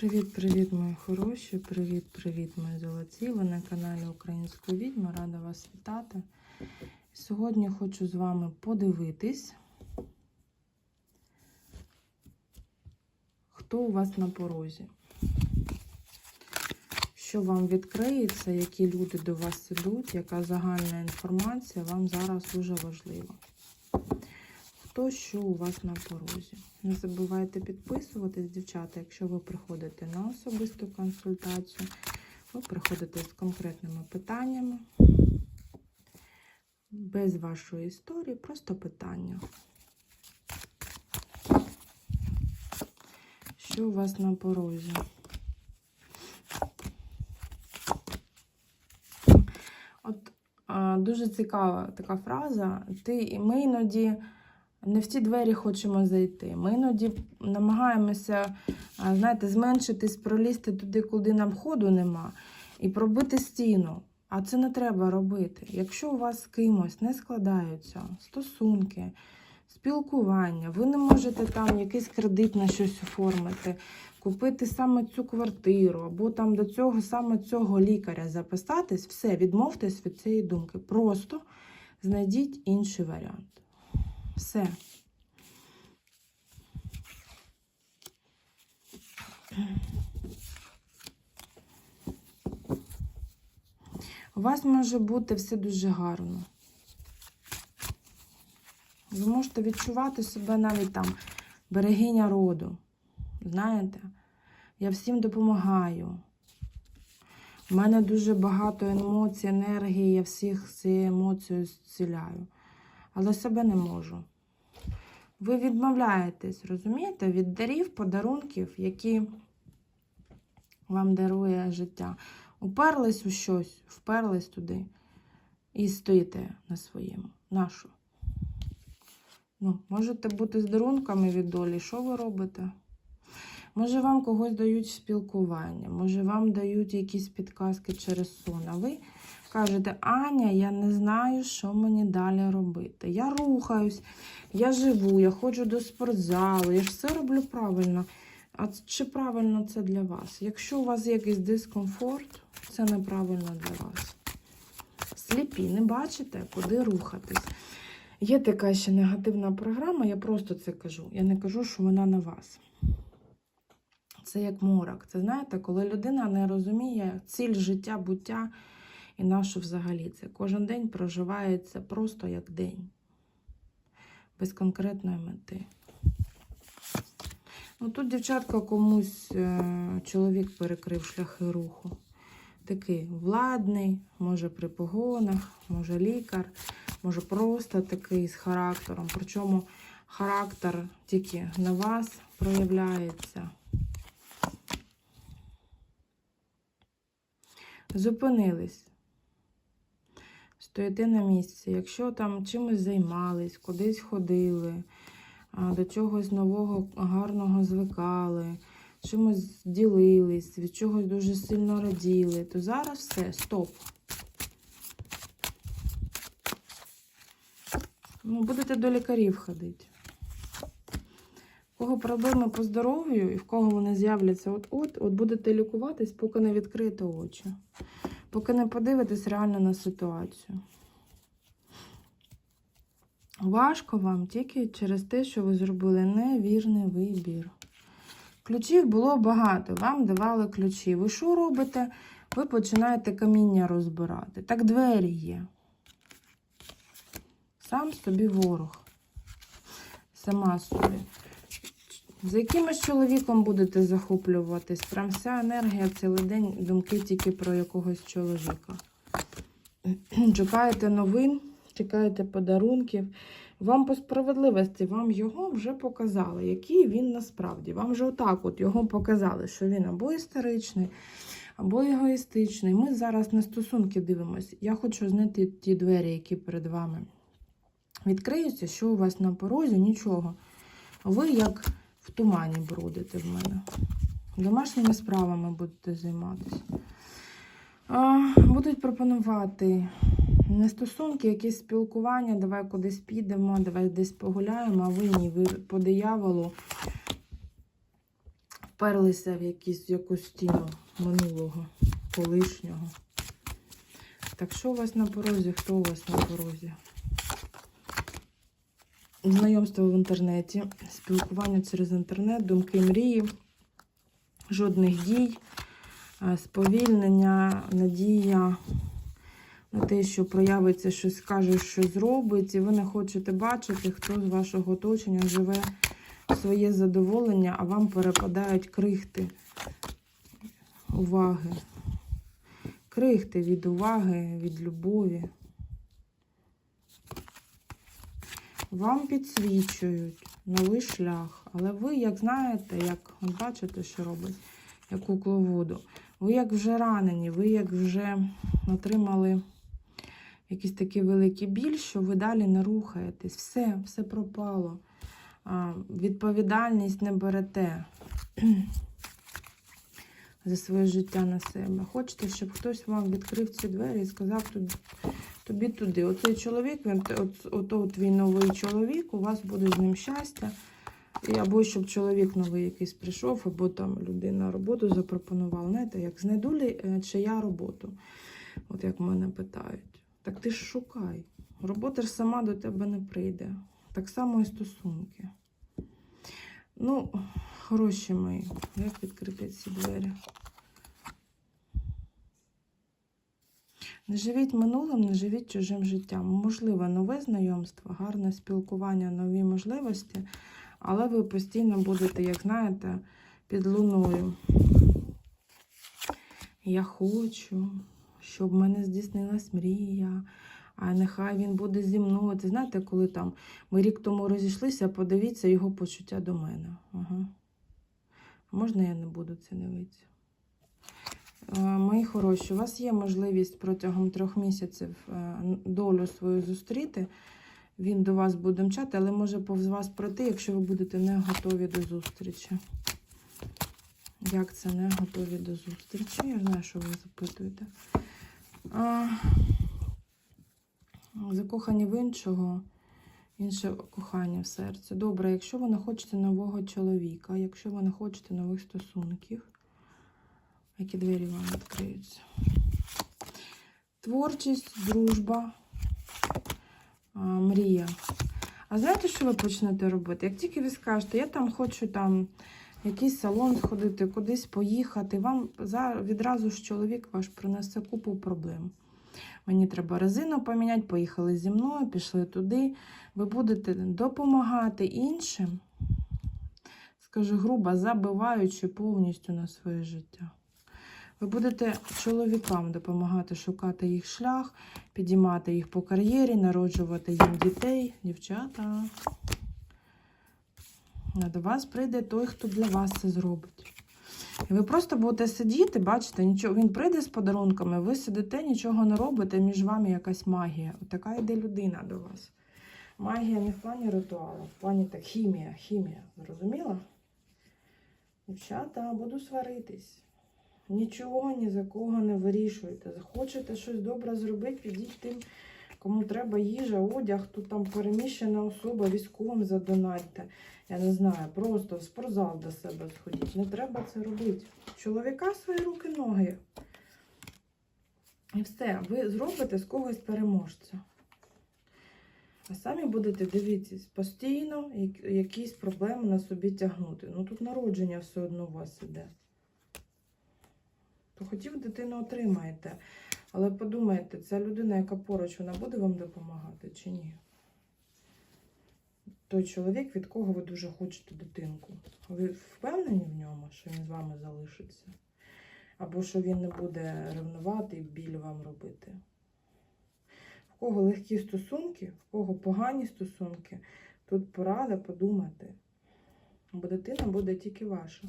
Привіт-привіт, мої хороші! Привіт-привіт, мої золоті! Ви на каналі Української відьми. Рада вас вітати. Сьогодні хочу з вами подивитись, хто у вас на порозі. Що вам відкриється, які люди до вас ідуть, яка загальна інформація вам зараз дуже важлива. Хто що у вас на порозі? Не забувайте підписуватись, дівчата, якщо ви приходите на особисту консультацію, ви приходите з конкретними питаннями. Без вашої історії, просто питання. Що у вас на порозі? От дуже цікава така фраза. Ти, ми іноді не в ті двері хочемо зайти. Ми іноді намагаємося, знаєте, зменшитись, пролізти туди, куди нам ходу нема, і пробити стіну. А це не треба робити. Якщо у вас з кимось не складаються стосунки, спілкування, ви не можете там якийсь кредит на щось оформити, купити саме цю квартиру, або там до цього саме цього лікаря записатись, все, відмовтесь від цієї думки. Просто знайдіть інший варіант. Все. У вас може бути все дуже гарно. Ви можете відчувати себе навіть там берегиня роду. Знаєте, я всім допомагаю. У мене дуже багато емоцій, енергії, я всіх цією емоцією зціляю. Але себе не можу. Ви відмовляєтесь, розумієте, від дарів, подарунків, які вам дарує життя. Уперлись у щось, вперлись туди і стоїте на своєму. Нашу. Ну, можете бути з дарунками від долі. Що ви робите? Може, вам когось дають спілкування, може, вам дають якісь підказки через сон. А ви кажете, Аня, я не знаю, що мені далі робити. Я рухаюсь, я живу, я ходжу до спортзалу, я ж все роблю правильно. А чи правильно це для вас? Якщо у вас якийсь дискомфорт, це неправильно для вас. Сліпі, не бачите, куди рухатись. Є така ще негативна програма, я просто це кажу. Я не кажу, що вона на вас. Це як морок. Це знаєте, коли людина не розуміє ціль життя, буття і нашу взагалі це. Кожен день проживається просто як день, без конкретної мети. Ну, Тут, дівчатка, комусь е чоловік перекрив шляхи руху. Такий владний, може при погонах, може лікар, може просто такий з характером. Причому характер тільки на вас проявляється. Зупинились. Стоїте на місці. Якщо там чимось займались, кудись ходили, до чогось нового гарного звикали, чимось ділились, від чогось дуже сильно раділи, то зараз все, стоп. Ну, Будете до лікарів ходити. У кого проблеми по здоров'ю і в кого вони з'являться от-от, от будете лікуватись, поки не відкриєте очі. Поки не подивитесь реально на ситуацію. Важко вам тільки через те, що ви зробили невірний вибір. Ключів було багато, вам давали ключі. Ви що робите? Ви починаєте каміння розбирати. Так двері є. Сам собі ворог. Сама собі. За якимось чоловіком будете захоплюватись? Прям вся енергія цілий день, думки тільки про якогось чоловіка. Чекаєте новин, чекаєте подарунків. Вам по справедливості, вам його вже показали, який він насправді. Вам вже отак от його показали, що він або історичний, або егоїстичний. Ми зараз на стосунки дивимося. Я хочу знайти ті двері, які перед вами відкриються, що у вас на порозі, нічого. Ви як в тумані бродите в мене. Домашніми справами будете займатися. Будуть пропонувати не стосунки, якісь спілкування, давай кудись підемо, давай десь погуляємо, а ви ні, ви по дияволу вперлися в якісь, в якусь стіну минулого, колишнього. Так що у вас на порозі? Хто у вас на порозі? Знайомство в інтернеті, спілкування через інтернет, думки мрії, жодних дій, е, сповільнення, надія на те, що проявиться щось, скаже, що зробить, і ви не хочете бачити, хто з вашого оточення живе своє задоволення, а вам перепадають крихти уваги. Крихти від уваги, від любові. Вам підсвічують новий шлях, але ви, як знаєте, як от бачите, що робить, як кукловоду, ви як вже ранені, ви як вже отримали якийсь такий великий біль, що ви далі не рухаєтесь. Все, все пропало. Відповідальність не берете за своє життя на себе. Хочете, щоб хтось вам відкрив ці двері і сказав тобі, тобі туди. Оцей чоловік, він, от, от, от твій новий чоловік, у вас буде з ним щастя. І або щоб чоловік новий якийсь прийшов, або там людина роботу запропонувала. Знаєте, як знайду ли е, чи роботу? От як мене питають. Так ти ж шукай. Робота ж сама до тебе не прийде. Так само і стосунки. Ну, хороші мої, як відкрити ці двері? Не живіть минулим, не живіть чужим життям. Можливе нове знайомство, гарне спілкування, нові можливості, але ви постійно будете, як знаєте, під луною. Я хочу, щоб в мене здійснилась мрія, а нехай він буде зі мною. Це знаєте, коли там ми рік тому розійшлися, подивіться його почуття до мене. Ага. Можна я не буду це дивитися? Е, Мої хороші, у вас є можливість протягом трьох місяців е, долю свою зустріти. Він до вас буде мчати, але може повз вас пройти, якщо ви будете не готові до зустрічі. Як це не готові до зустрічі? Я знаю, що ви запитуєте. А, закохані в іншого, інше кохання в серці. Добре, якщо ви не хочете нового чоловіка, якщо ви не хочете нових стосунків, які двері вам відкриються? Творчість, дружба, мрія. А знаєте, що ви почнете робити? Як тільки ви скажете, я там хочу там якийсь салон сходити, кудись поїхати, вам відразу ж чоловік ваш принесе купу проблем. Мені треба резину поміняти, поїхали зі мною, пішли туди. Ви будете допомагати іншим, скажу грубо, забиваючи повністю на своє життя. Ви будете чоловікам допомагати шукати їх шлях, підіймати їх по кар'єрі, народжувати їм дітей, дівчата. А До вас прийде той, хто для вас це зробить. І ви просто будете сидіти, бачите, нічого, він прийде з подарунками, ви сидите, нічого не робите, між вами якась магія. От така йде людина до вас. Магія не в плані ритуалу, в плані так хімія, хімія. Зрозуміла? Дівчата, буду сваритись. Нічого ні за кого не вирішуйте. Захочете щось добре зробити, підіть тим, кому треба їжа, одяг, тут там переміщена особа, військовим задонатьте. Я не знаю, просто в спортзал до себе сходіть. Не треба це робити. Чоловіка свої руки, ноги. І все, ви зробите з когось переможця. А самі будете дивитись постійно, якісь проблеми на собі тягнути. Ну тут народження все одно у вас іде. То хотів дитину отримаєте. Але подумайте, ця людина, яка поруч, вона буде вам допомагати чи ні? Той чоловік, від кого ви дуже хочете дитинку. Ви впевнені в ньому, що він з вами залишиться? Або що він не буде ревнувати і біль вам робити? В кого легкі стосунки, в кого погані стосунки, тут порада подумати. Бо дитина буде тільки ваша.